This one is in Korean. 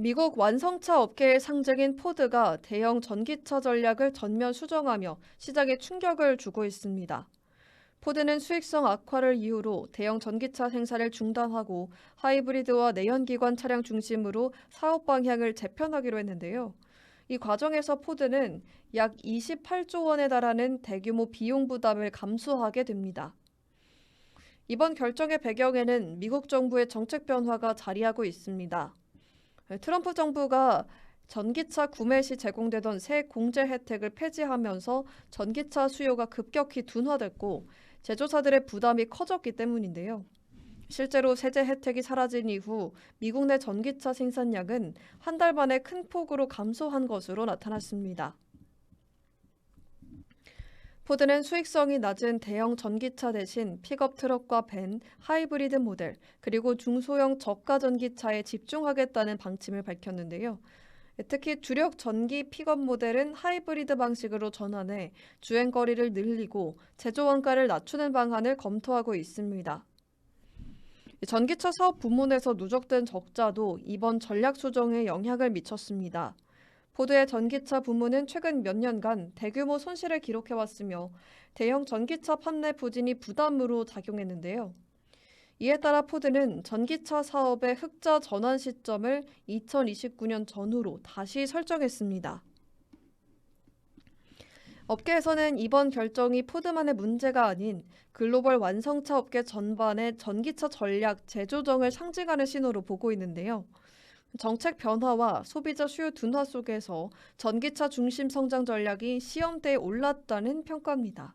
미국 완성차 업계의 상징인 포드가 대형 전기차 전략을 전면 수정하며 시장에 충격을 주고 있습니다. 포드는 수익성 악화를 이유로 대형 전기차 생산을 중단하고 하이브리드와 내연기관 차량 중심으로 사업 방향을 재편하기로 했는데요. 이 과정에서 포드는 약 28조 원에 달하는 대규모 비용 부담을 감수하게 됩니다. 이번 결정의 배경에는 미국 정부의 정책 변화가 자리하고 있습니다. 트럼프 정부가 전기차 구매 시 제공되던 새 공제 혜택을 폐지하면서 전기차 수요가 급격히 둔화됐고 제조사들의 부담이 커졌기 때문인데요. 실제로 세제 혜택이 사라진 이후 미국 내 전기차 생산량은 한 달 만에 큰 폭으로 감소한 것으로 나타났습니다. 포드는 수익성이 낮은 대형 전기차 대신 픽업 트럭과 밴, 하이브리드 모델, 그리고 중소형 저가 전기차에 집중하겠다는 방침을 밝혔는데요. 특히 주력 전기 픽업 모델은 하이브리드 방식으로 전환해 주행 거리를 늘리고 제조 원가를 낮추는 방안을 검토하고 있습니다. 전기차 사업 부문에서 누적된 적자도 이번 전략 수정에 영향을 미쳤습니다. 포드의 전기차 부문은 최근 몇 년간 대규모 손실을 기록해왔으며 대형 전기차 판매 부진이 부담으로 작용했는데요. 이에 따라 포드는 전기차 사업의 흑자 전환 시점을 2029년 전후로 다시 설정했습니다. 업계에서는 이번 결정이 포드만의 문제가 아닌 글로벌 완성차 업계 전반의 전기차 전략 재조정을 상징하는 신호로 보고 있는데요. 정책 변화와 소비자 수요 둔화 속에서 전기차 중심 성장 전략이 시험대에 올랐다는 평가입니다.